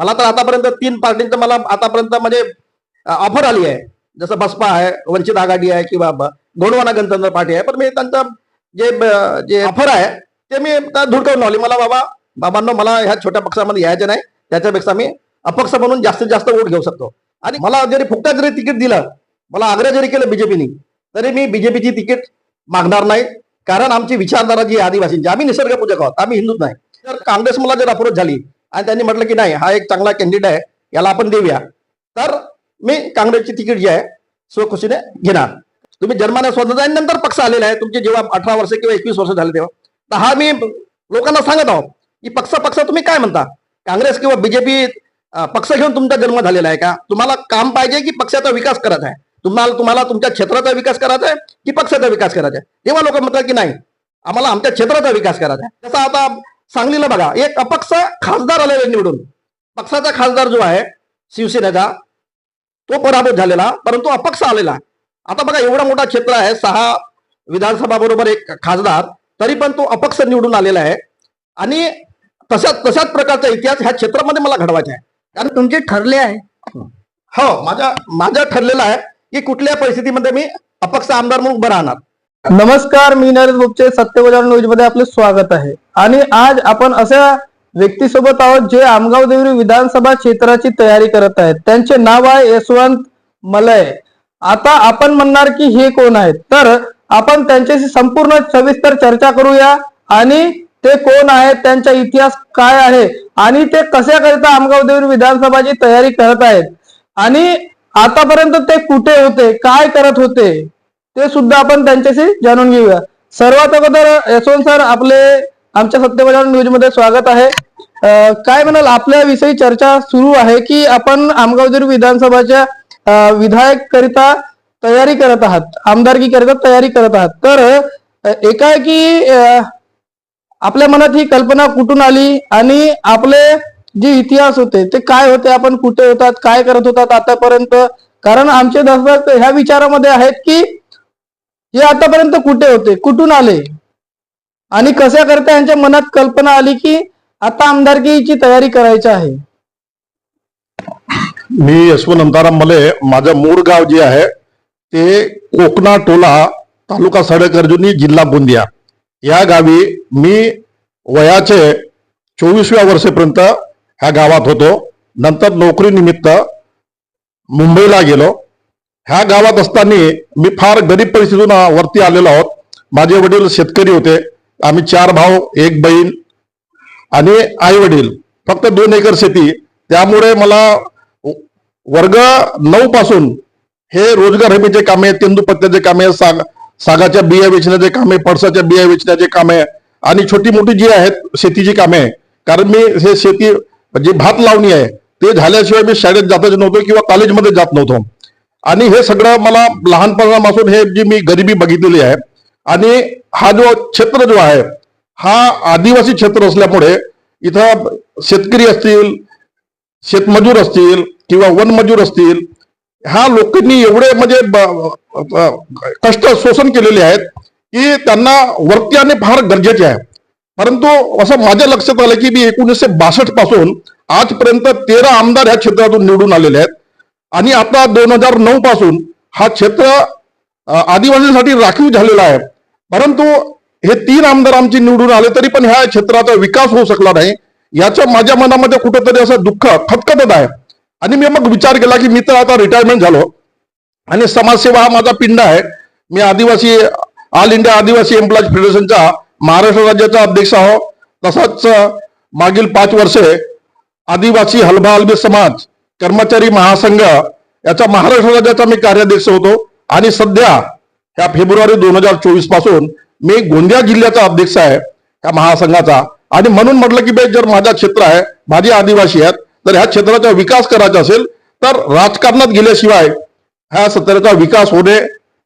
मला तर आतापर्यंत तीन पार्टींचं मला आतापर्यंत म्हणजे ऑफर आली आहे. जसं बसपा आहे वंचित आघाडी आहे किंवा गोंडवाना गणतंत्र पार्टी आहे. पण मी त्यांचं जे जे ऑफर आहे ते मी त्या धुडकावून लावली. मला बाबा बाबांनो मला ह्या छोट्या पक्षामध्ये यायचं नाही. त्याच्यापेक्षा मी अपक्ष म्हणून जास्तीत जास्त वोट घेऊ शकतो. आणि मला जरी फुकटा जरी तिकीट दिलं मला आग्रह जरी केलं बीजेपीने तरी मी बीजेपीची तिकीट मागणार नाही. कारण आमची विचारधारा जी आदिवासींची आम्ही निसर्गपूजक आहोत. आम्ही हिंदूच नाही. तर काँग्रेस मला जर अप्रोच झाली आणि त्यांनी म्हटलं की नाही हा एक चांगला कॅन्डिडेट आहे याला आपण देऊया. तर मी काँग्रेसची तिकीट जी आहे स्वखुशीने घेणार. तुम्ही जन्माने स्वतंत्र आणि नंतर पक्ष आलेला आहे. तुमचे जेव्हा अठरा वर्ष किंवा एकवीस वर्ष झाले तेव्हा. तर हा मी लोकांना सांगत आहोत की पक्ष पक्ष तुम्ही काय म्हणता? काँग्रेस किंवा बीजेपी पक्ष घेऊन तुमचा जन्म झालेला आहे का? तुम्हाला काम पाहिजे की पक्षाचा विकास करत आहे? तुम्हाला तुम्हाला तुमच्या क्षेत्राचा विकास करायचा आहे की पक्षाचा विकास करायचा आहे? तेव्हा लोक म्हणतात की नाही आम्हाला आमच्या क्षेत्राचा विकास करायचा आहे. जसं आता सांगलीला बघा एक अपक्ष खासदार आलेले निवडून. पक्षाचा खासदार जो आहे शिवसेनेचा तो पराभूत झालेला परंतु अपक्ष आलेला आता बघा एवढा मोठा क्षेत्र आहे सहा विधानसभा बरोबर एक खासदार तरी पण तो अपक्ष निवडून आलेला आहे. आणि तशाच तशाच प्रकारचा इतिहास ह्या क्षेत्रामध्ये मला घडवायचा आहे. कारण तुमचे ठरले आहे. हो माझ्या माझं ठरलेलं आहे की कुठल्या परिस्थितीमध्ये मी अपक्ष आमदार म्हणून उभं राहणार. नमस्कार मी नरेश बोपचे सत्यवजान न्यूजमध्ये आपले स्वागत आहे. आणि आज आपण अशा व्यक्तीसोबत आहोत जे आमगाव देवरी विधानसभा क्षेत्राची तयारी करत आहेत. त्यांचे नाव आहे यशवंत मलय. आता आपण म्हणणार की हे कोण आहेत? तर आपण त्यांच्याशी संपूर्ण सविस्तर चर्चा करूया. आणि ते कोण आहेत? त्यांचा इतिहास काय आहे? आणि ते कशाकरिता आमगाव देवरी विधानसभाची तयारी करत आहेत? आणि आतापर्यंत ते कुठे होते? काय करत होते? ते सुद्धा आपण त्यांच्याशी जाणून घेऊया. सर्वात अगोदर यशवंत सर आपले आमच्या सत्यप्रधान न्यूजमध्ये स्वागत आहे. काय म्हणाल आपल्या विषयी चर्चा सुरू आहे की आपण आमगावदेवी विधानसभाच्या विधायक करिता तयारी करत आहात आमदारकी करिता तयारी करत आहात. तर एकाएकी आपल्या मनात ही कल्पना कुठून आली आणि आपले जे इतिहास होते ते काय होते आपण कुठे होतात काय करत होतात आतापर्यंत? कारण आमचे दर्शक ह्या विचारामध्ये आहेत की हे आतापर्यंत कुठे होते? कुठून आले? आणि कशा करता यांच्या मनात कल्पना आली की आता आमदारकीची तयारी करायची आहे? मी यशवंत अंताराम मले माझं मूळ गाव जे आहे ते कोकणा टोला तालुका सडकर्जुनी जिल्हा गोंदिया या गावी मी वयाचे चोवीसव्या वर्षेपर्यंत ह्या गावात होतो. नंतर नोकरीनिमित्त मुंबईला गेलो. ह्या गावात असताना मी फार गरीब परिस्थितीतून वरती आलेलो आहोत. माझे वडील शेतकरी होते. आम्ही चार भाऊ एक बहीण आणि आई वडील. फक्त दोन एकर शेती. त्यामुळे मला वर्ग नऊ पासून हे रोजगार हमीचे कामे तेंदुपत्त्याचे कामे साग सागाच्या बिया वेचण्याचे कामे पडसाच्या बिया वेचण्याचे कामे आणि छोटी मोठी जी आहेत शेतीची कामे. कारण मी हे शेती जी भात लावणी आहे ते झाल्याशिवाय मी शाळेत जातच नव्हतो किंवा कॉलेजमध्ये जात नव्हतो. आणि हे सगळं मला लहानपणापासून हे जी मी गरिबी बघितलेली आहे आणि हा जो क्षेत्र जो आहे हा आदिवासी क्षेत्र असल्यामुळे इथं शेतकरी असतील शेतमजूर असतील किंवा वनमजूर असतील ह्या लोकांनी एवढे म्हणजे ब- कष्ट शोषण केलेले आहेत की त्यांना वरती आणि फार गरजेचे आहे. परंतु असं माझ्या लक्षात आलं की मी एकोणीसशे बासष्टपासून आजपर्यंत तेरा आमदार ह्या क्षेत्रातून निवडून आलेले आहेत. आणि आता दोन हजार नऊ पासून हा क्षेत्र आदिवासींसाठी राखीव झालेला आहे. परंतु हे तीन आमदार आमचे निवडून आले तरी पण ह्या क्षेत्राचा विकास होऊ शकला नाही. याचं माझ्या मनामध्ये कुठेतरी असं दुःख खतखतत आहे. आणि मी मग विचार केला की मी तर आता रिटायरमेंट झालो. आणि समाजसेवा हा माझा पिंड आहे. मी आदिवासी ऑल इंडिया आदिवासी एम्प्लॉईज फेडरेशनचा महाराष्ट्र राज्याचा अध्यक्ष आहो. तसाच मागील पाच वर्षे आदिवासी हलबा हलबी समाज कर्मचारी महासंघ याचा महाराष्ट्र राज्याचा मी कार्याध्यक्ष होतो. आणि सध्या ह्या फेब्रुवारी दोन हजार चोवीसपासून मी गोंदिया जिल्ह्याचा अध्यक्ष आहे या महासंघाचा. आणि म्हणून म्हटलं की बे जर माझा क्षेत्र आहे माझे आदिवासी आहेत तर ह्या क्षेत्राचा विकास करायचा असेल तर राजकारणात गेल्याशिवाय ह्या सत्तेचा विकास होणे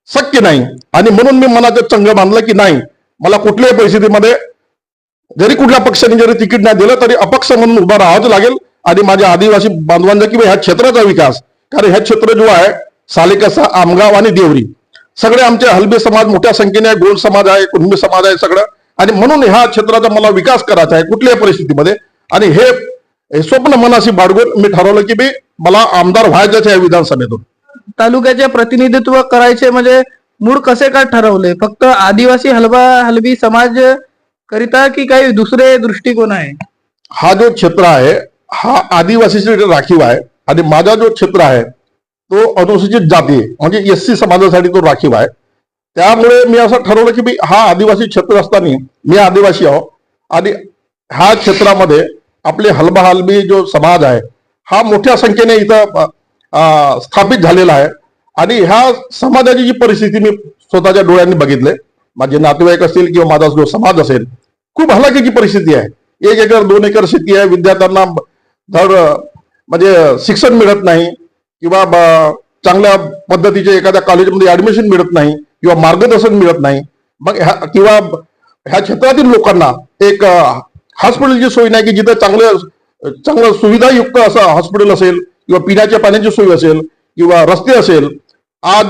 शक्य नाही. आणि म्हणून मी मनाचं चंग बांधलं की नाही मला कुठल्याही परिस्थितीमध्ये जरी कुठल्या पक्षाने जरी तिकीट नाही दिलं तरी अपक्ष म्हणून उभा राहावंच लागेल. आणि माझ्या आदिवासी बांधवांचा किंवा ह्या क्षेत्राचा विकास. कारण हे क्षेत्र जो आहे सालेकसा आमगाव आणि देवरी. सगळे आमचे हलबे समाज मोठ्या संख्येने आहे गोंड समाज आहे कुणबी समाज आहे सगळं. आणि म्हणून ह्या क्षेत्राचा मला विकास करायचा आहे कुठल्याही परिस्थितीमध्ये. आणि हे हे स्वप्न मनाशी बाळगून मी ठरवलं की मी मला आमदार व्हायचंच आहे या विधानसभेतून. तालुक्याचे प्रतिनिधित्व करायचे म्हणजे मूळ कसे काय ठरवले? फक्त आदिवासी हलबा हलबी समाज करिता की काही दुसरे दृष्टिकोन आहे? हा जो क्षेत्र आहे हा आदिवासीसाठी राखीव आहे आणि माझा जो क्षेत्र आहे तो अनुसूचित जाती म्हणजे एस सी समाजासाठी तो राखीव आहे. त्यामुळे मी असं ठरवलं की मी हा आदिवासी क्षेत्र असताना मी आदिवासी आहो. आणि ह्या क्षेत्रामध्ये आपले हलबहलबी जो समाज आहे हा मोठ्या संख्येने इथं स्थापित झालेला आहे. आणि ह्या समाजाची जी परिस्थिती मी स्वतःच्या डोळ्यांनी बघितले माझे नातेवाईक असतील किंवा माझा जो समाज असेल खूप हलाखीची परिस्थिती आहे. एक एकर दोन एकर शेती आहे विद्यार्थ्यांना धड म्हणजे शिक्षण मिळत नाही किंवा ब- चांगल्या पद्धतीचे एखाद्या कॉलेजमध्ये ऍडमिशन मिळत नाही किंवा मार्गदर्शन मिळत नाही. मग ह्या किंवा ह्या क्षेत्रातील लोकांना एक हॉस्पिटलची सोय नाही की जिथे चांगलं चांगलं सुविधायुक्त असं हॉस्पिटल असेल किंवा पिण्याच्या पाण्याची सोय असेल किंवा रस्ते असेल. आज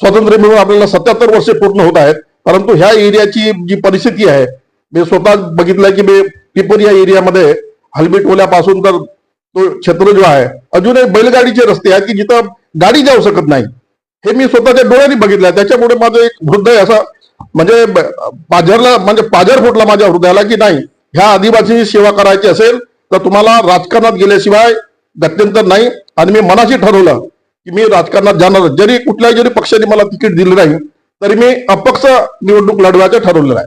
स्वातंत्र्य मिळून आपल्याला सत्याहत्तर वर्षे पूर्ण होत आहेत. परंतु ह्या एरियाची जी परिस्थिती आहे मी स्वतः बघितलंय की मी पिपर या एरियामध्ये हलबी टोल्यापासून तर तो क्षेत्र जो आहे अजूनही बैलगाडीचे रस्ते आहेत की जिथं गाडी जाऊ शकत नाही. हे मी स्वतःच्या डोळ्यांनी बघितलंय. त्याच्यामुळे माझं एक हृदय असं म्हणजे पाझरला म्हणजे पाझर फुटला माझ्या हृदयाला की नाही ह्या आदिवासीची सेवा करायची असेल तर तुम्हाला राजकारणात गेल्याशिवाय गत्यंतर नाही. आणि मी मनाशी ठरवलं की मी राजकारणात जाणार. जरी कुठल्याही जरी पक्षाने मला तिकीट दिलं नाही तरी मी अपक्ष निवडणूक लढवायचं ठरवलेलं आहे.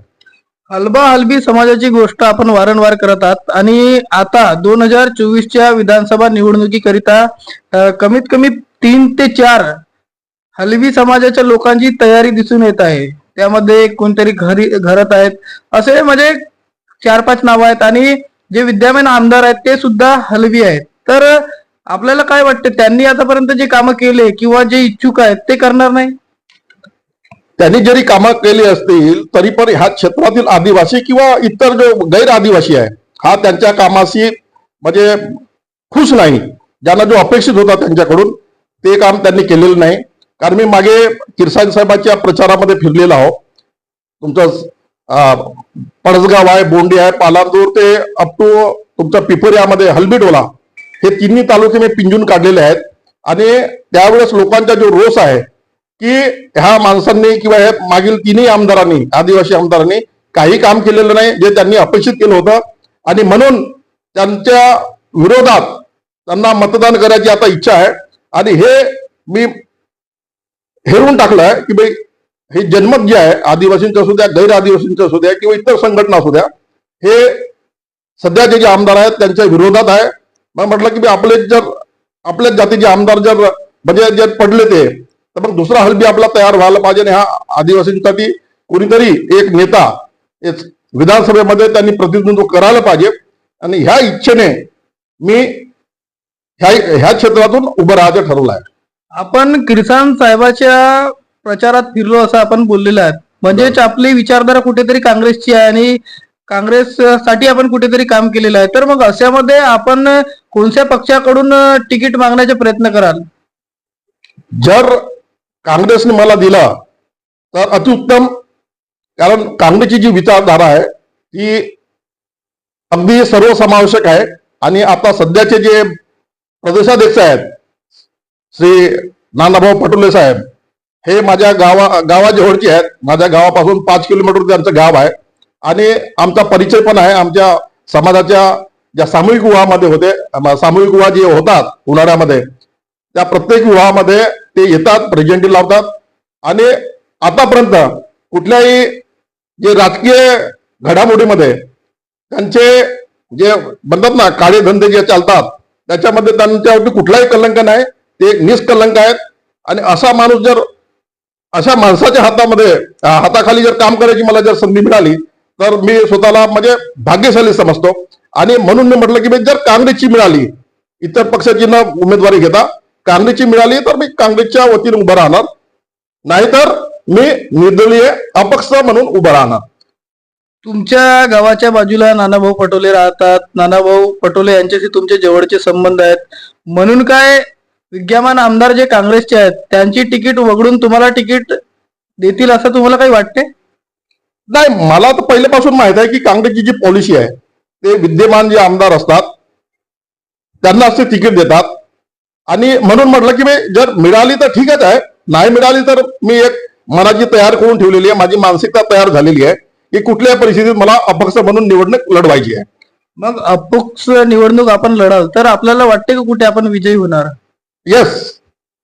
हलबा हलबी समाजाची गोष्ट आपण वारंवार करत आहात. आणि आता दोन हजार चोवीसच्या विधानसभा निवडणुकीकरिता कमीत कमी तीन ते चार हलवी समाजाच्या लोकांची तयारी दिसून येत आहे. त्यामध्ये कोणतरी घरी घरत आहेत. असे म्हणजे चार पाच नावं आहेत आणि जे विद्यमान आमदार आहेत ते सुद्धा हलवी आहेत. तर आपल्याला काय वाटतं त्यांनी आतापर्यंत जे कामं केले किंवा जे इच्छुक आहेत ते करणार नाही? त्यांनी जरी कामं केली असतील तरी पण ह्या क्षेत्रातील आदिवासी किंवा इतर जो गैर आदिवासी आहे हा त्यांच्या कामाशी म्हणजे खुश नाही. ज्यांना जो अपेक्षित होता त्यांच्याकडून ते काम त्यांनी केलेलं नाही. कारण मी मागे किरसाई साहेबांच्या प्रचारामध्ये फिरलेलो आहो. तुमचं अं, पडसगाव आहे बोंडी आहे पालांदूर ते अप टू तुमच्या पिपरियामध्ये हलबीडोला हे तिन्ही तालुके मी पिंजून काढलेले आहेत. आणि त्यावेळेस लोकांचा जो रोष आहे की ह्या माणसांनी किंवा ह्या मागील तिन्ही आमदारांनी आदिवासी आमदारांनी काही काम केलेलं नाही जे त्यांनी अपेक्षित केलं होतं. आणि म्हणून त्यांच्या विरोधात त्यांना मतदान करायची आता इच्छा आहे. आणि हे मी हेरून टाकलंय की भाई हे जनमत जे आहे आदिवासींचं असू द्या गैर आदिवासींचं असू द्या किंवा इतर संघटना असू द्या हे सध्याचे जे आमदार आहेत त्यांच्या विरोधात आहे. मग म्हटलं की आपले जर आपल्याच जातीचे आमदार जर म्हणजे जर पडले ते तर मग दुसरा हलबी आपला तयार व्हायला पाहिजे आणि हा आदिवासींसाठी कोणीतरी एक नेता विधानसभेमध्ये त्यांनी प्रतिनिधित्व करायला पाहिजे. आणि ह्या इच्छेने मी ह्या ह्या क्षेत्रातून उभं राहायचं ठरवलं आहे. आपण किरसान साहेबाच्या प्रचारात फिरलो असं आपण बोललेलो आहे. म्हणजेच आपली विचारधारा कुठेतरी काँग्रेसची आहे आणि काँग्रेस साठी आपण कुठेतरी काम केलेलं आहे. तर मग अशामध्ये आपण कोणत्या पक्षाकडून तिकीट मागण्याचे प्रयत्न कराल? जर काँग्रेसने मला दिला तर अतिउत्तम कारण काँग्रेसची जी विचारधारा आहे ती अगदी सर्वसमावेशक आहे. आणि आता सध्याचे जे प्रदेशाध्यक्ष आहेत श्री नानाभाऊ पटोले साहेब हे माझ्या गावा गावाजवळचे आहेत. माझ्या गावापासून पाच किलोमीटर त्यांचं गाव आहे. आणि आमचा परिचय पण आहे. आमच्या समाजाच्या ज्या सामूहिक विवाहामध्ये होते सामूहिक विवाह जे होतात उन्हाळ्यामध्ये त्या प्रत्येक विवाहामध्ये ते येतात प्रेझेंटी लावतात. आणि आतापर्यंत कुठल्याही जे राजकीय घडामोडीमध्ये त्यांचे जे म्हणतात ना काळे धंदे जे चालतात त्याच्यामध्ये त्यांच्यावरती कुठलाही कलंक नाही. ते निष्कलंक आहेत. आणि असा माणूस जर अशा माणसाच्या हातामध्ये हाताखाली जर काम करायची मला जर संधी मिळाली तर मी स्वतःला म्हणजे भाग्यशाली समजतो. आणि म्हणून मी म्हटलं की मी जर काँग्रेसची मिळाली इतर पक्षाची न उमेदवारी घेता काँग्रेसची मिळाली तर मी काँग्रेसच्या वतीने उभं राहणार. नाहीतर मी निर्दलीय अपक्ष म्हणून उभं राहणार. तुमच्या गावाच्या बाजूला नानाभाऊ पटोले राहतात. नानाभाऊ पटोले यांच्याशी तुमचे जवळचे संबंध आहेत. म्हणून काय विद्यमान आमदार जे काँग्रेसचे आहेत त्यांची तिकीट वगळून तुम्हाला तिकीट देतील असं तुम्हाला काही वाटते? नाही मला तर पहिल्यापासून माहीत आहे की काँग्रेसची जी पॉलिसी आहे ते विद्यमान जे आमदार असतात त्यांनाच ते तिकीट देतात. आणि म्हणून म्हटलं की बे, जर मिळाली तर ठीकच आहे. नाही मिळाली तर मी एक मनाची तयार करून ठेवलेली आहे. माझी मानसिकता तयार झालेली आहे की कुठल्याही परिस्थितीत मला अपक्ष म्हणून निवडणूक लढवायची आहे. मग अपक्ष निवडणूक आपण लढाल तर आपल्याला वाटते का कुठे आपण विजयी होणार? येस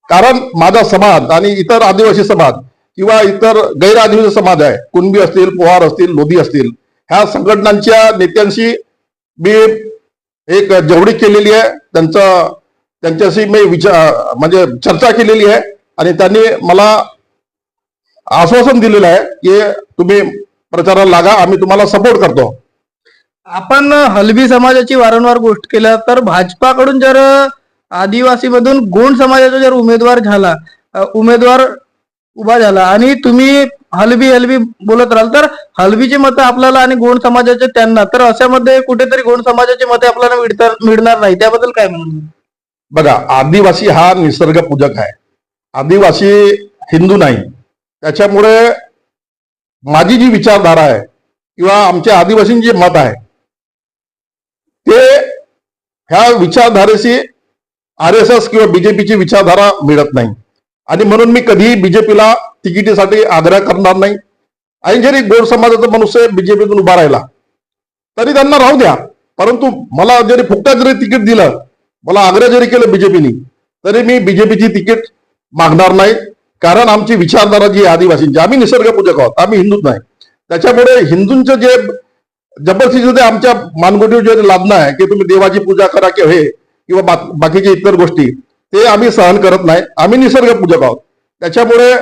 कारण माझा समाज आणि इतर आदिवासी समाज किंवा इतर गैर आदिवासी समाज आहे. कुणबी असतील पोहार असतील लोधी असतील ह्या संघटनांच्या नेत्यांशी मी एक जेवढी केलेली आहे. त्यांचं त्यांच्याशी मी विचार म्हणजे चर्चा केलेली आहे आणि त्यांनी मला आश्वासन दिलेलं आहे की तुम्ही प्रचाराला लागा आम्ही तुम्हाला सपोर्ट करतो. आपण हलबी समाजाची वारंवार गोष्ट केल्या तर भाजपाकडून जर आदिवासी मधून गोंड समाजाचा जर उमेदवार झाला उमेदवार उभा झाला आणि तुम्ही हलबी हलबी बोलत राहाल तर हलबीची मतं आपल्याला आणि गोंड समाजाचे त्यांना तर अशामध्ये कुठेतरी गोंड समाजाची मते आपल्याला मिळणार नाही. त्याबद्दल काय म्हणून बघा आदिवासी हा निसर्ग पूजक आहे. आदिवासी हिंदू नाही. त्याच्यामुळे माझी जी विचारधारा आहे किंवा आमच्या आदिवासींचे जे मत आहे ते ह्या विचारधारेशी आर एस एस किंवा बीजेपीची विचारधारा मिळत नाही. आणि म्हणून मी कधीही बीजेपीला तिकिटीसाठी आग्रह करणार नाही. आणि जरी गोड समाजाचा मनुष्य बीजेपीतून उभा राहिला तरी त्यांना राहू द्या. परंतु मला जरी फुकटात जरी तिकीट दिलं मला आग्रह जरी केलं बीजेपीने तरी मी बीजेपीची तिकीट मागणार नाही. कारण आमची विचारधारा जी आदिवासींची आम्ही निसर्गपूजक आहोत आम्ही हिंदूच नाही. त्याच्यामुळे हिंदूंचं जे जबरदस्तीचं जे आमच्या मानगुटीवर जे लादणं आहे की तुम्ही देवाची पूजा करा की हे किंवा बाकीच्या इतर गोष्टी ते आम्ही सहन करत नाही. आम्ही निसर्गपूजक आहोत. त्याच्यामुळे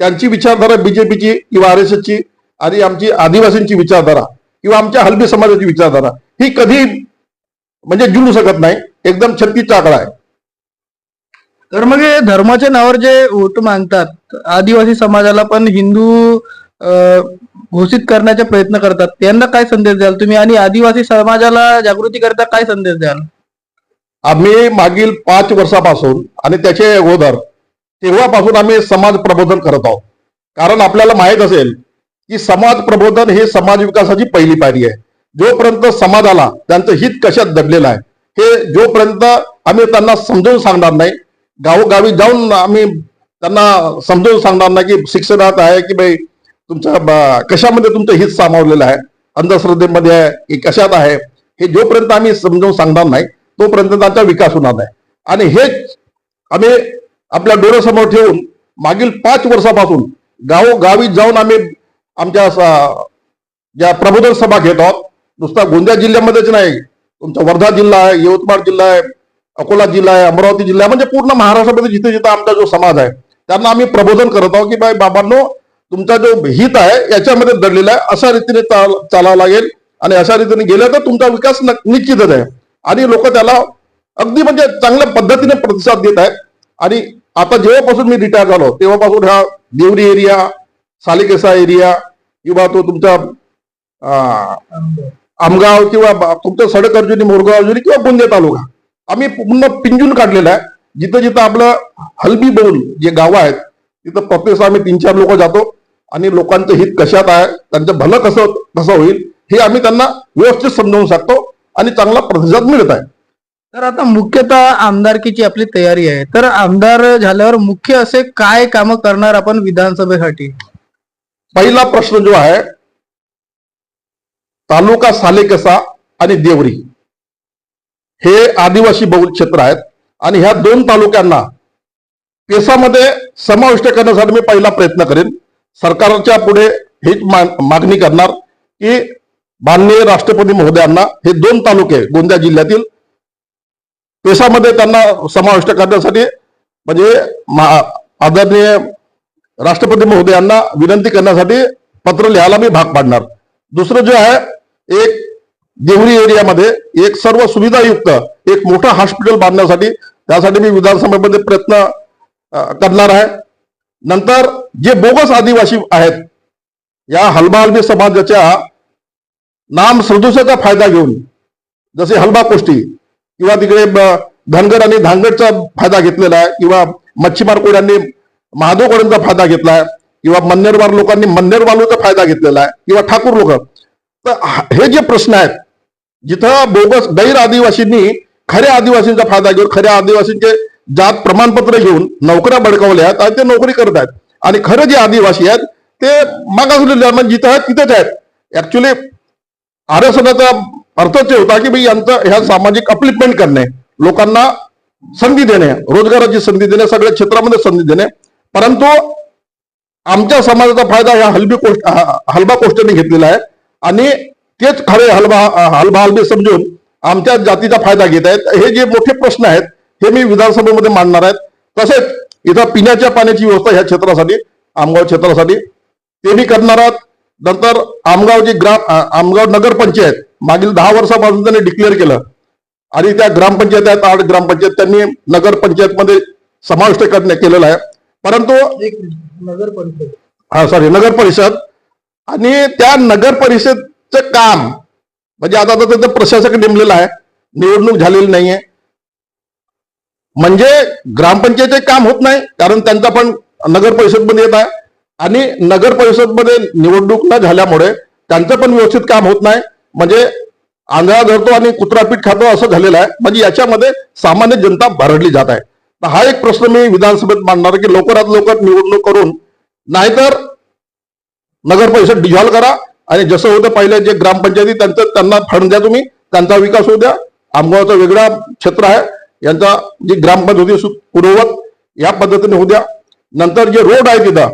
त्यांची विचारधारा बीजेपीची किंवा आर एस एसची आणि आमची आदिवासींची विचारधारा किंवा आमच्या हलबी समाजाची विचारधारा ही कधी म्हणजे जुळू शकत नाही. एकदम छत्तीसचा आकडा आहे. तर मग हे धर्माच्या नावावर जे वोट मागतात आदिवासी समाजाला पण हिंदू घोषित करण्याचा प्रयत्न करतात त्यांना काय संदेश द्याल? तुम्ही आणि आदिवासी समाजाला जागृती करता काय संदेश द्याल? आम्ही मागील पाच वर्षापासून आणि त्याचे अगोदर तेव्हापासून आम्ही समाज प्रबोधन करत आहोत. कारण आपल्याला माहीत असेल की समाज प्रबोधन हे समाज विकासाची पहिली पायरी आहे. जोपर्यंत समाजाला त्यांचं हित कशात दडलेलं आहे हे जोपर्यंत आम्ही त्यांना समजावून सांगणार नाही गावोगावी जाऊन आम्ही त्यांना समजावून सांगणार नाही की शिक्षणात आहे की बाई तुमच्या ब- कशामध्ये तुमचं हित सामावलेलं आहे अंधश्रद्धेमध्ये आहे की कशात आहे हे जोपर्यंत आम्ही समजावून सांगणार नाही तोपर्यंत त्यांचा विकास होणार नाही. आणि हेच आम्ही आपल्या डोळ्यासमोर ठेवून मागील पाच वर्षापासून गावोगावी जाऊन आम्ही आमच्या स- ज्या प्रबोधन सभा घेत आहोत नुसता गोंदिया जिल्ह्यामध्येच नाही तुमचा वर्धा जिल्हा आहे यवतमाळ जिल्हा आहे अकोला जिल्हा आहे अमरावती जिल्हा आहे म्हणजे पूर्ण महाराष्ट्रामध्ये जिथे जिथे आमचा जो समाज आहे त्यांना आम्ही प्रबोधन करत आहोत की बाय बाबांनो तुमचा जो हित आहे याच्यामध्ये दडलेला आहे अशा रीतीने चाल- चालावं लागेल. आणि अशा रीतीने गेलं तर तुमचा विकास न- निश्चितच आहे. आणि लोक त्याला अगदी म्हणजे चांगल्या पद्धतीने प्रतिसाद देत आहेत. आणि आता जेव्हापासून मी रिटायर झालो तेव्हापासून हा देवरी एरिया सालिकेसा एरिया किंवा तो तुमचा आमगाव किंवा तुमचं सडक अर्जुनी मोरगाव अर्जुनी किंवा गोंदिया तालुका. आम्ही पूर्ण पिंजून काढलेला आहे. जिथं जिथं आपलं हलबी बोल जे गाव आहेत तिथं प्रत्येक आम्ही तीन चार लोक जातो. आणि लोकांचं हित कशात आहे त्यांचं भलं कसं कसं होईल हे आम्ही त्यांना व्यवस्थित समजावून सांगतो आणि चांगला प्रतिसाद मिळत आहे. तर आता मुख्यतः आमदारकीची आपली तयारी आहे. तर आमदार झाल्यावर मुख्य असे काय कामं करणार आपण विधानसभेसाठी? पहिला प्रश्न जो आहे तालुका सालेकसा आणि देवरी. हे आदिवासी बहुल क्षेत्र आहेत आणि ह्या दोन तालुक्यांना पेसामध्ये समाविष्ट करण्यासाठी मी पहिला प्रयत्न करेन. सरकारच्या पुढे हीच मा- मागणी करणार की माननीय राष्ट्रपती महोदयांना हे दोन तालुके गोंदिया जिल्ह्यातील पेसामध्ये त्यांना समाविष्ट करण्यासाठी म्हणजे आदरणीय राष्ट्रपती महोदयांना विनंती करण्यासाठी पत्र लिहायला मी भाग पाडणार. दुसरं जे आहे एक देवरी एरियामध्ये एक सर्व सुविधायुक्त एक मोठं हॉस्पिटल बांधण्यासाठी त्यासाठी मी विधानसभेमध्ये प्रयत्न करणार आहे. नंतर जे बोगस आदिवासी आहेत या हलबा हलबी समाजाच्या नाम सदृशाचा फायदा घेऊन जसे हलबा कोष्टी किंवा तिकडे ब- धनगर आणि धानगडचा फायदा घेतलेला आहे किंवा मच्छीमार कोळ्यांनी महादेव कोळ्यांचा फायदा घेतला आहे किंवा मन्नेरवार लोकांनी मन्नेरवालूचा फायदा घेतलेला आहे किंवा ठाकूर लोक तर हे जे प्रश्न आहेत जिथं बोगस गैर आदिवासींनी खऱ्या आदिवासींचा फायदा घेऊन खऱ्या आदिवासींचे जात प्रमाणपत्र घेऊन नोकऱ्या बडकावल्या आहेत आणि ते नोकरी करत आहेत. आणि खरं जे आदिवासी आहेत ते मागासलेले आहेत, म्हणजे जिथं आहेत तिथेच आहेत. ऍक्च्युली आरक्षणाचा अर्थच होता की भाई यांचं ह्या सामाजिक अपलिपमेंट करणे लोकांना संधी देणे रोजगाराची संधी देणे सगळ्या क्षेत्रामध्ये संधी देणे. परंतु आमच्या समाजाचा फायदा ह्या हलबी कोष्ट हलबा कोष्टाने घेतलेला आहे. आणि तेच खरे हलबा हलबा हलबी समजून आमच्या जातीचा फायदा घेत आहेत. हे जे मोठे प्रश्न आहेत हे मी विधानसभेमध्ये मांडणार आहेत. तसेच इथं पिण्याच्या पाण्याची व्यवस्था ह्या क्षेत्रासाठी आमगाव क्षेत्रासाठी ते मी करणार आहात. नंतर आमगाव जी ग्राम आमगाव नगरपंचायत मागील दहा वर्षापासून त्यांनी डिक्लेअर केलं. आणि त्या ग्रामपंचायत आहेत आठ ग्रामपंचायत त्यांनी नगरपंचायतमध्ये समाविष्ट करणे केलेला आहे. परंतु नगर परिषद हा सॉरी नगर परिषद आणि त्या नगर परिषदचं काम म्हणजे आता तर त्याचं प्रशासक नेमलेलं आहे निवडणूक झालेली नाहीये. म्हणजे ग्रामपंचायतचे काम होत नाही कारण त्यांचा पण नगर परिषदमध्ये येत आहे. आणि नगर परिषदमध्ये निवडणूक न झाल्यामुळे त्यांचं पण व्यवस्थित काम होत नाही. म्हणजे आंधळा धरतो आणि कुत्रापीठ खातो असं झालेलं आहे. म्हणजे याच्यामध्ये सामान्य जनता भरडली जात आहे. तर हा एक प्रश्न मी विधानसभेत मांडणार आहे की लवकरात लवकर निवडणूक करून नाहीतर नगर परिषद डिझॉल्व करा आणि जसं होतं पहिले जे ग्रामपंचायती त्यांचं त्यांना फंड द्या तुम्ही. त्यांचा विकास होऊ द्या. आमगावचा वेगळा क्षेत्र आहे. यांचा जी ग्रामपंचायत होती पूर्ववत या पद्धतीने होऊ द्या. नंतर जे रोड आहे तिथं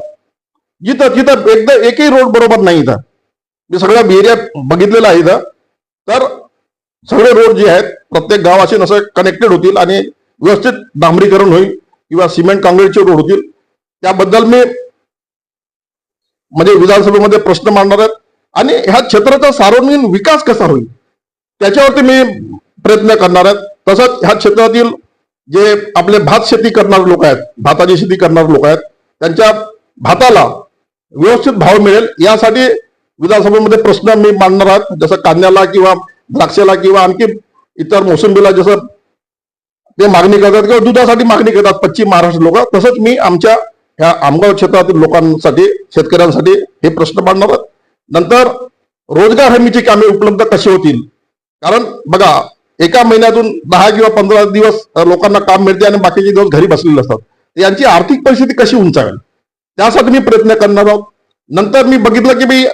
जिथं तिथं एकदा एकही रोड बरोबर नाही इथं. मी सगळ्या एरिया बघितलेला आहे इथं. तर सगळे रोड जे आहेत प्रत्येक गावाशी नसं कनेक्टेड होतील आणि व्यवस्थित डांबरीकरण होईल किंवा सिमेंट काँक्रीटचे रोड होतील. त्याबद्दल मी म्हणजे विधानसभेमध्ये प्रश्न मांडणार आहेत. आणि ह्या क्षेत्राचा सार्वजनिक विकास कसा होईल? त्याच्यावरती मी प्रयत्न करणार आहेत. तसंच ह्या क्षेत्रातील जे आपले भात शेती करणारे लोक आहेत भाताची शेती करणारे लोक आहेत त्यांच्या भाताला व्यवस्थित भाव मिळेल. यासाठी विधानसभेमध्ये प्रश्न मी मांडणार आहात. जसं कांद्याला किंवा द्राक्षाला किंवा आणखी इतर मोसंबीला जसं ते मागणी करतात किंवा दुधासाठी मागणी करतात पश्चिम महाराष्ट्र लोक. तसंच मी आमच्या ह्या आमगाव क्षेत्रातील लोकांसाठी शेतकऱ्यांसाठी हे प्रश्न मांडणार आहोत. नंतर रोजगार हमीची कामे उपलब्ध कशी होतील? कारण बघा एका महिन्यातून दहा किंवा पंधरा दिवस लोकांना काम मिळते आणि बाकीचे दिवस घरी बसलेले असतात. यांची आर्थिक परिस्थिती कशी उंचावेल? त्यासाठी मी प्रयत्न करणार आहोत. नंतर मी बघितलं की मी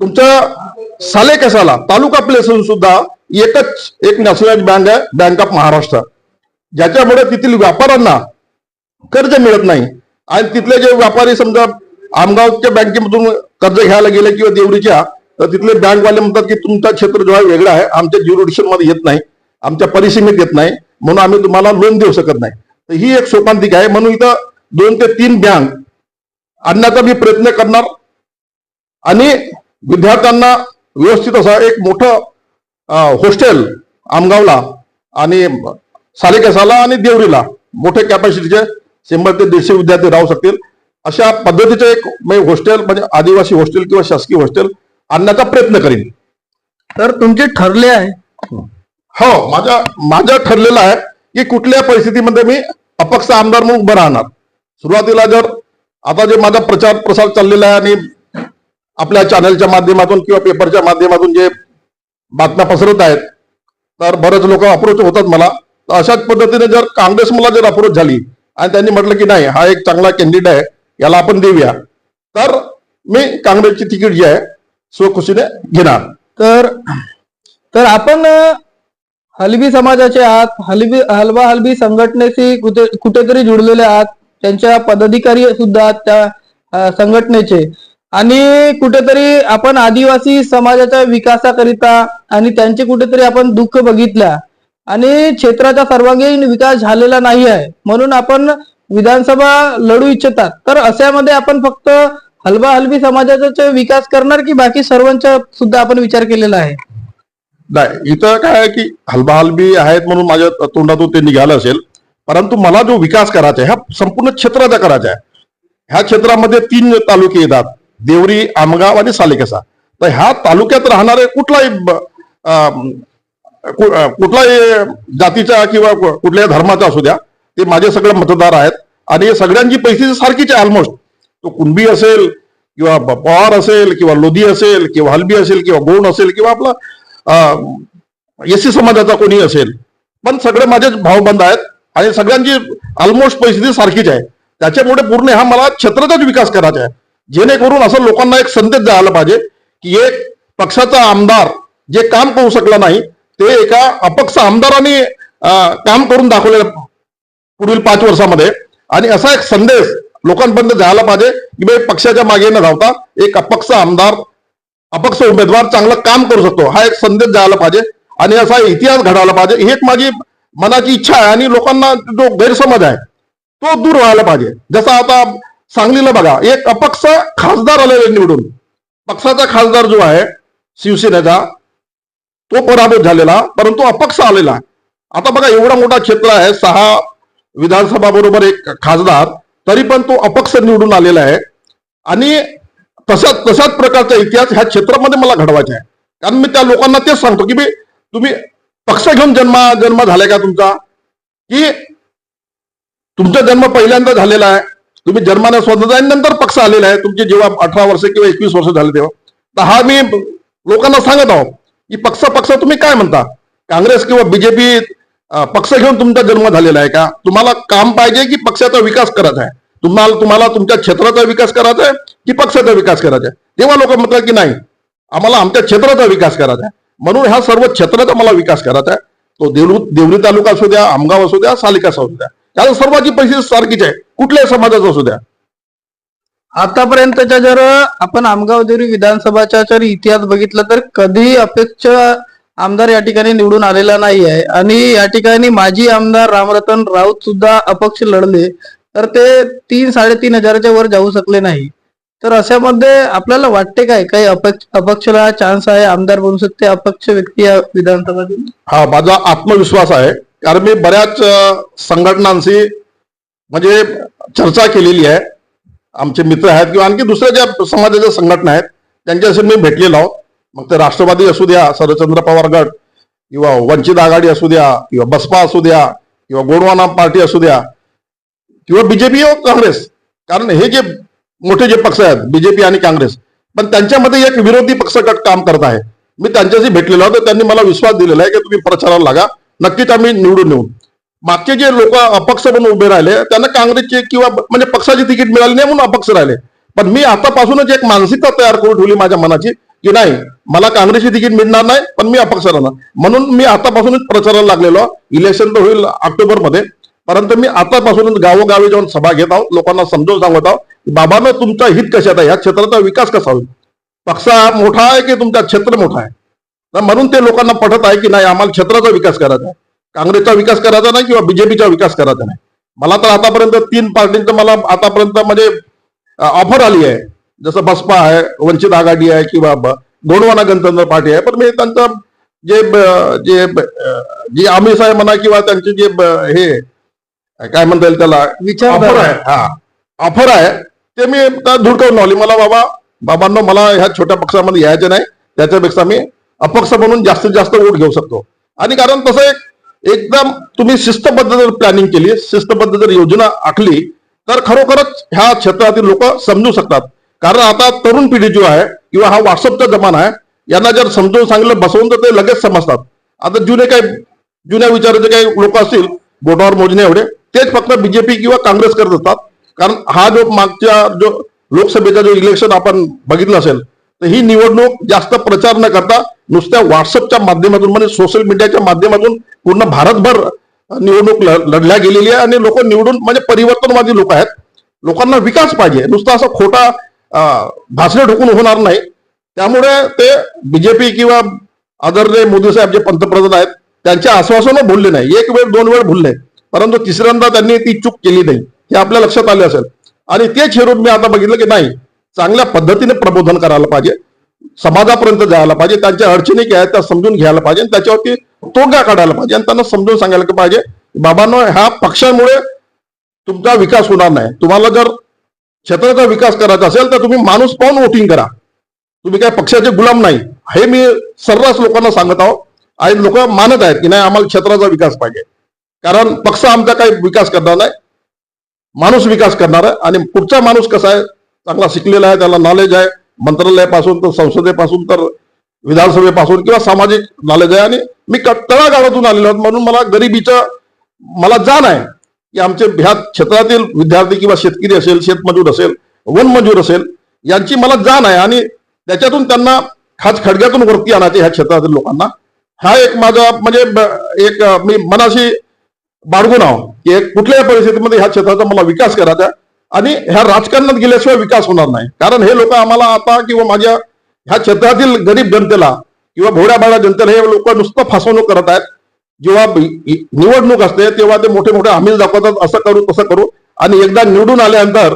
तुमच्या साले कशाला? तालुका प्लेसून सुद्धा एकच एक नॅशनलाइज बँक आहे बँक ऑफ महाराष्ट्र. ज्याच्यामुळे तेथील व्यापाऱ्यांना कर्ज मिळत नाही. आणि तिथले जे व्यापारी समजा आमगावच्या बँकेमधून कर्ज घ्यायला गेले किंवा देवरीच्या तर तिथले बँकवाले म्हणतात की तुमचा क्षेत्र जो आहे वेगळा आहे आमच्या ज्युरिडिक्शनमध्ये येत नाही आमच्या परिसीमेत येत नाही म्हणून आम्ही तुम्हाला लोन देऊ शकत नाही. तर ही एक सोपांतिक आहे. म्हणून इथं दोन ते तीन बँक आणण्याचा मी प्रयत्न करणार. आणि विद्यार्थ्यांना व्यवस्थित असं एक मोठं हॉस्टेल आमगावला आणि सालेकसाला आणि देवरीला मोठ्या कॅपॅसिटीचे शंभर ते दीडशे विद्यार्थी राहू शकतील. अशा पद्धतीचे एक म्हणजे हॉस्टेल म्हणजे आदिवासी हॉस्टेल किंवा शासकीय हॉस्टेल आणण्याचा प्रयत्न करीन. तर तुमचे ठरले आहे? हो माझ्या माझं ठरलेलं आहे की कुठल्या परिस्थितीमध्ये मी अपक्ष आमदार म्हणून उभं राहणार. सुरुवातीला जर आता जे माझा प्रचार प्रसार चाललेला आहे आणि आपल्या चॅनलच्या माध्यमातून किंवा पेपरच्या माध्यमातून जे बातम्या पसरत आहेत तर बरेच लोक अप्रोच होतात मला. तर अशाच पद्धतीने जर काँग्रेस मला जर अप्रोच झाली आणि त्यांनी म्हटलं की नाही हा एक चांगला कॅन्डिडेट आहे याला आपण देऊया. तर मी काँग्रेसची तिकीट जी आहे स्वखुशीने घेणार. तर तर आपण हलबी समाजाचे आहात. हलबी हलवा हलबी संघटनेशी कुठे कुठेतरी जुडलेले आहात. त्यांच्या पदाधिकारी सुद्धा आहात त्या संघटनेचे. आणि कुठेतरी आपण आदिवासी समाजाच्या विकासाकरिता आणि त्यांचे कुठेतरी आपण दुःख बघितल्या. आणि क्षेत्राचा सर्वांगीण विकास झालेला नाही आहे. म्हणून आपण विधानसभा लढू इच्छितात. तर अशामध्ये आपण फक्त हलबा हलबी समाजाचा विकास करणार की बाकी सर्वांचा सुद्धा आपण विचार केलेला आहे? नाही इथं काय आहे की हलबाहलबी आहेत म्हणून माझ्या तोंडातून ते निघालं असेल. परंतु मला जो विकास करायचा आहे हा संपूर्ण क्षेत्राचा करायचा आहे. ह्या क्षेत्रामध्ये तीन तालुके येतात. देवरी आमगाव आणि सालेकसा. तर ह्या तालुक्यात राहणारे कुठलाही कुठलाही जातीचा किंवा कुठल्याही धर्माचा असू द्या ते माझे सगळे मतदार आहेत. आणि सगळ्यांची परिस्थिती सारखीच आहे ऑलमोस्ट तो कुणबी असेल किंवा ब- पवार असेल किंवा लोधी असेल किंवा हलबी असेल किंवा गोंड असेल किंवा आपला एस सी समाजाचा कोणी असेल. पण सगळे माझेच भावबंध आहेत आणि सगळ्यांची ऑलमोस्ट परिस्थिती सारखीच आहे. त्याच्यामुळे पूर्ण हा मला क्षेत्राचाच विकास करायचा आहे. जेणेकरून असं लोकांना एक संदेश द्यायला पाहिजे की एक पक्षाचा आमदार जे काम करू शकला नाही ते एका अपक्ष आमदाराने काम करून दाखवलेलं पुढील पाच वर्षामध्ये. आणि असा एक संदेश लोकांपर्यंत जायला पाहिजे की भाई पक्षाच्या मागे न धावता एक अपक्ष आमदार अपक्ष उमेदवार चांगलं काम करू शकतो. हा एक संदेश जायला पाहिजे. आणि असा इतिहास घडायला पाहिजे. ही एक माझी मनाची इच्छा आहे आणि लोकांना जो गैरसमज आहे तो दूर व्हायला पाहिजे. जसा आता सांगलीला बघा एक अपक्ष खासदार आलेले निवडून. पक्षाचा खासदार जो आहे शिवसेनेचा तो पराभूत झालेला परंतु अपक्ष आलेला आता बघा एवढा मोठा क्षेत्र आहे सहा विधानसभा बरोबर एक खासदार तरी पण तो अपक्ष निवडून आलेला आहे. आणि तशाच तशाच प्रकारचा इतिहास ह्या क्षेत्रामध्ये मला घडवायचा आहे. कारण मी त्या लोकांना तेच सांगतो की तुम्ही पक्ष घेऊन जन्मा जन्म झालाय का तुमचा? की तुमचा जन्म पहिल्यांदा झालेला आहे तुम्ही जन्माने स्वतंत्र आणि नंतर पक्ष आलेला आहे तुमचे जेव्हा अठरा वर्ष किंवा एकवीस वर्ष झाले तेव्हा. तर हा मी लोकांना सांगत आहोत. की पक्ष पक्ष तुम्ही काय म्हणता? काँग्रेस किंवा बीजेपी पक्ष घेऊन तुमचा जन्म झालेला आहे का? तुम्हाला काम पाहिजे की पक्षाचा विकास करत आहे? तुम्हाला तुम्हाला तुमच्या क्षेत्राचा विकास करायचा आहे की पक्षाचा विकास करायचा आहे? तेव्हा लोक म्हणतात की नाही आम्हाला आमच्या क्षेत्राचा विकास करायचा आहे. म्हणून ह्या सर्व क्षेत्राचा मला विकास करायचा आहे. तो देवरू देवरी तालुका असू द्या आमगाव असू द्या सालिका असू द्या. कारण सर्वांची परिस्थिती सारखीच आहे. कुठल्याही समाजाचा असू द्या. आतापर्यंतच्या जर आपण आमगाव देवरी विधानसभाचा जर इतिहास बघितला तर कधी अपेक्ष आमदार या ठिकाणी निवडून आलेला नाही आहे आणि या ठिकाणी माजी आमदार रामरतन राऊत सुद्धा अपक्ष लढले तर ते तीन साडेतीन हजाराच्या वर जाऊ शकले नाही. तर अशामध्ये आपल्याला वाटते काय? काही अपक्ष अपक्षला चान्स आहे आमदार बनू शकते अपक्ष व्यक्ती या विधानसभातील? हा माझा आत्मविश्वास आहे. कारण मी बऱ्याच संघटनांशी म्हणजे चर्चा केलेली आहे. आमचे मित्र आहेत किंवा आणखी दुसऱ्या ज्या समाजाच्या संघटना आहेत त्यांच्याशी मी भेटलेलो आहोत. मग ते राष्ट्रवादी असू द्या शरदचंद्र पवार गट किंवा वंचित आघाडी असू द्या किंवा बसपा असू द्या किंवा गोडवाना पार्टी असू द्या किंवा बीजेपी व काँग्रेस. कारण हे जे मोठे जे पक्ष आहेत बीजेपी आणि काँग्रेस पण त्यांच्यामध्ये एक विरोधी पक्ष गट काम करत आहे. मी त्यांच्याशी भेटलेलो होतो त्यांनी मला विश्वास दिलेला आहे की तुम्ही प्रचाराला लागा. नक्कीच आम्ही निवडून येऊ. मागचे जे लोक अपक्ष म्हणून उभे राहिले त्यांना काँग्रेसचे किंवा म्हणजे पक्षाची तिकीट मिळाली नाही म्हणून अपक्ष राहिले. पण मी आतापासूनच एक मानसिकता तयार करून ठेवली माझ्या मनाची की नाही मला काँग्रेसची तिकीट मिळणार नाही पण मी अपक्ष राहणार. म्हणून मी आतापासूनच प्रचाराला लागलेलो. इलेक्शन तर होईल ऑक्टोबरमध्ये. परंतु मी आतापासूनच गावोगावी जाऊन सभा घेत आहोत. लोकांना समजून सांगत आहोत की बाबांनो तुमचा हित कशात आहे? या क्षेत्राचा विकास कसा होईल? पक्ष हा मोठा आहे की तुमचा क्षेत्र मोठा आहे? तर म्हणून ते लोकांना पटत आहे की नाही आम्हाला क्षेत्राचा विकास करायचा आहे. काँग्रेसचा विकास करायचा नाही किंवा बीजेपीचा विकास करायचा नाही. मला तर आतापर्यंत तीन पार्टींचं मला आतापर्यंत म्हणजे ऑफर आली आहे. जसं बसपा आहे वंचित आघाडी आहे किंवा गोंडवाना गणतंत्र पार्टी आहे. पण मी त्यांचं जे जे जे आमिष आहे म्हणा किंवा त्यांचे जे हे काय म्हणता येईल त्याला. ऑफर आहे. हा. ऑफर आहे. ते मी त्या धुडकावून लावली. मला बाबा बाबांनो मला ह्या छोट्या पक्षामध्ये यायचं नाही. त्याच्यापेक्षा मी अपक्ष म्हणून जास्तीत जास्त वोट घेऊ शकतो. आणि कारण तसं एक एकदम तुम्ही शिस्तबद्ध जर प्लॅनिंग केली शिस्तबद्ध जर योजना आखली तर खरोखरच ह्या क्षेत्रातील लोक समजू शकतात. कारण आता तरुण पिढी जो आहे किंवा हा व्हॉट्सअपचा जमाना आहे यांना जर समजून सांगितलं बसवून तर ते लगेच समजतात. आता जुने काही जुन्या विचाराचे काही लोक असतील बोटावर मोजणे एवढे तेच फक्त बीजेपी किंवा काँग्रेस करत असतात. कारण हा जो मागच्या जो लोकसभेचा जो इलेक्शन आपण बघितलं असेल तर ही निवडणूक जास्त प्रचार न करता नुसत्या व्हॉट्सअपच्या माध्यमातून म्हणजे सोशल मीडियाच्या माध्यमातून पूर्ण भारतभर निवडणूक ल- लढल्या गेलेली आहे आणि लोक निवडून म्हणजे परिवर्तनवादी लोक आहेत. लोकांना विकास पाहिजे. नुसता असा खोटा भासणे ढोकून होणार नाही. त्यामुळे ते बीजेपी किंवा आदरणीय मोदी साहेब जे पंतप्रधान आहेत त्यांच्या आश्वासनं भुलले नाही. एक वेळ दोन वेळ भुलले. परंतु तिसऱ्यांदा त्यांनी ती चूक केली नाही. हे आपल्या लक्षात आले असेल. आणि तेच हेरून मी आता बघितलं की नाही चांगल्या पद्धतीने प्रबोधन करायला पाहिजे. समाजापर्यंत जायला पाहिजे त्यांच्या अडचणी काय आहेत त्या समजून घ्यायला पाहिजे आणि त्याच्यावरती तोडगा काढायला पाहिजे आणि त्यांना समजून सांगायला पाहिजे बाबांनो ह्या पक्षामुळे तुमचा विकास होणार नाही. तुम्हाला जर क्षेत्राचा विकास करायचा असेल तर तुम्ही माणूस पाहून वोटिंग करा. तुम्ही काय पक्षाचे गुलाम नाही. हे मी सर्रास लोकांना सांगत आहोत आणि लोक मानत आहेत की नाही आम्हाला क्षेत्राचा विकास पाहिजे. कारण पक्ष आमचा काही विकास करणार नाही. माणूस विकास करणार आहे. आणि पुढचा माणूस कसा आहे? चांगला शिकलेला आहे त्याला नॉलेज आहे. मंत्रालयापासून तर संसदेपासून तर विधानसभेपासून किंवा सामाजिक नॉलेज आहे आणि मी क- तळागाळातून आलेलो आहे म्हणून मला गरिबीचं मला जाण आहे की आमचे ह्या क्षेत्रातील विद्यार्थी किंवा शेतकरी असेल शेतमजूर असेल वनमजूर असेल यांची मला जाण आहे आणि त्याच्यातून त्यांना खास खडग्यातून वरती आणायचे ह्या क्षेत्रातील लोकांना हा एक माझा म्हणजे एक मी मनाशी बाळगून आहो की एक कुठल्याही परिस्थितीमध्ये ह्या क्षेत्राचा मला विकास करायचा आहे. आणि ह्या राजकारणात गेल्याशिवाय विकास होणार नाही. कारण हे लोक आम्हाला आता किंवा माझ्या ह्या क्षेत्रातील गरीब जनतेला किंवा भोड्याबाळ्या जनतेला हे लोक नुसतं फसवणूक करत आहेत. जेव्हा निवडणूक असते तेव्हा ते मोठे मोठे हमील दाखवतात असं करू तसं करू. आणि एकदा निवडून आल्यानंतर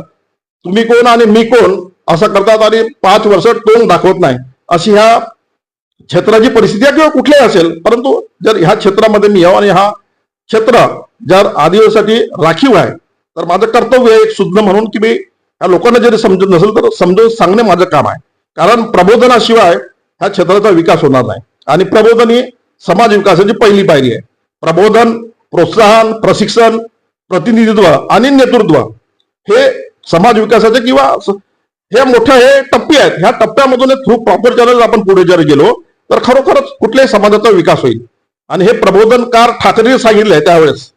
तुम्ही कोण आणि मी कोण असं करतात आणि पाच वर्ष तोंड दाखवत नाही. अशी ह्या क्षेत्राची परिस्थिती आहे किंवा कुठल्याही असेल परंतु जर ह्या क्षेत्रामध्ये मी यावं आणि हा क्षेत्र जर आदिवासीसाठी राखीव आहे तर माझं कर्तव्य आहे एक सुज्ञ म्हणून की मी ह्या लोकांना जरी समजत नसेल तर समजून सांगणे माझं काम आहे. कारण प्रबोधनाशिवाय ह्या क्षेत्राचा विकास होणार नाही. आणि प्रबोधन ही समाज विकासाची पहिली पायरी आहे. प्रबोधन प्रोत्साहन प्रशिक्षण प्रतिनिधित्व आणि नेतृत्व हे समाज विकासाचे किंवा हे मोठे हे टप्पे आहेत. ह्या टप्प्यामधून थ्रू प्रॉपर चॅनल आपण पुढे जर गेलो तर खरोखरच कुठल्याही समाजाचा विकास होईल. आणि हे प्रबोधनकार ठाकरे सांगितले त्यावेळेस.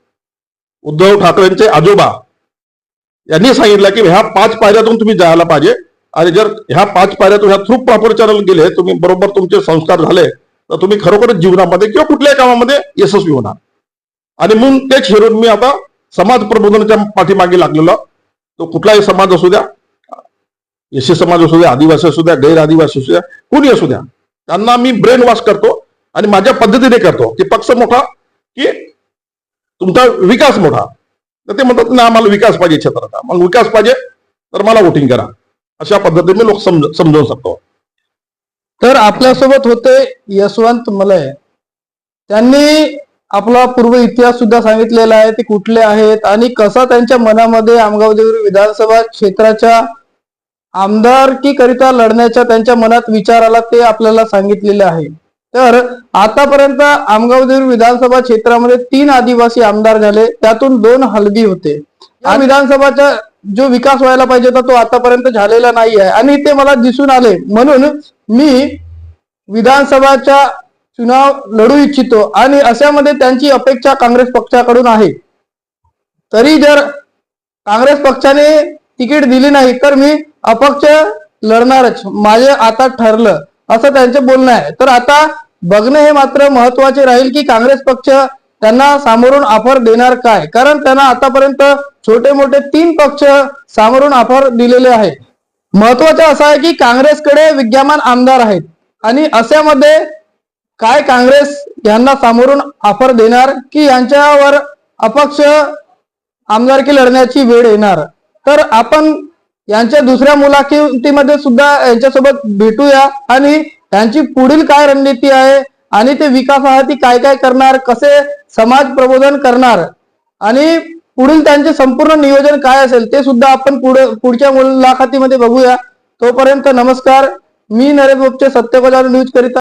उद्धव ठाकरेंचे आजोबा यांनी सांगितलं की ह्या पाच पायऱ्यातून तुम्ही जायला पाहिजे. आणि जर ह्या पाच पायऱ्यातून ह्या थ्रू प्रॉपर चॅनल गेले तुम्ही बरोबर तुमचे संस्कार झाले तर तुम्ही खरोखरच जीवनामध्ये किंवा कुठल्याही कामामध्ये यशस्वी होणार. आणि म्हणून तेच हेरून मी आता समाज प्रबोधनाच्या पाठीमागे लागलेलो. तो कुठलाही समाज असू द्या यशी समाज असू द्या आदिवासी असू द्या गैर आदिवासी असू द्या कोणी असू द्या त्यांना मी ब्रेन वॉश करतो आणि माझ्या पद्धतीने करतो. की पक्ष मोठा की तुमचा विकास मोठा. तर ते म्हणतात ना आम्हाला विकास पाहिजे क्षेत्राचा. मग विकास पाहिजे तर मला वोटिंग करा. अशा पद्धतीने लोक समज समजवू शकतो तर आपल्यासोबत होते यशवंत मलय त्यांनी आपला पूर्व इतिहास सुद्धा सांगितलेला आहे ते कुठले आहेत आणि कसा त्यांच्या मनामध्ये आमगाव देवरी विधानसभा क्षेत्राच्या आमदारकीकरिता लढण्याच्या त्यांच्या मनात विचार आला ते आपल्याला सांगितलेले आहे. तर आतापर्यंत आमगाव देवरी विधानसभा क्षेत्रामध्ये तीन आदिवासी आमदार झाले. त्यातून दोन हलगी होते. या विधानसभाचा जो विकास व्हायला पाहिजे होता तो आतापर्यंत झालेला नाही आहे. आणि ते मला दिसून आले. म्हणून मी विधानसभाच्या चुनाव लढू इच्छितो आणि अशामध्ये त्यांची अपेक्षा काँग्रेस पक्षाकडून आहे. तरी जर काँग्रेस पक्षाने तिकीट दिली नाही तर मी अपक्ष लढणारच. माझे आता ठरलं. असं त्यांचं बोलणं आहे. तर आता बघणं हे मात्र महत्त्वाचे राहील की काँग्रेस पक्ष त्यांना सामोरून ऑफर देणार काय? कारण त्यांना आतापर्यंत छोटे मोठे तीन पक्ष सामोरून ऑफर दिलेले आहे महत्वाचं असं आहे की काँग्रेसकडे विद्यमान आमदार आहेत. आणि अशामध्ये काय काँग्रेस यांना सामोरून ऑफर देणार की यांच्यावर अपक्ष आमदारकी लढण्याची वेळ येणार? तर आपण यांच्या दुसऱ्या मुलाखतीमध्ये सुद्धा यांच्यासोबत भेटूया. आणि त्यांची पुढील काय रणनीती आहे? आणि ते विकासासाठी काय काय करणार? कसे समाज प्रबोधन करणार? आणि पुढील त्यांचे संपूर्ण नियोजन काय असेल ते सुद्धा आपण पुढे पुढच्या मुलाखतीमध्ये बघूया. तोपर्यंत नमस्कार. मी नरेश बोपचे सत्यगोदार न्यूज करिता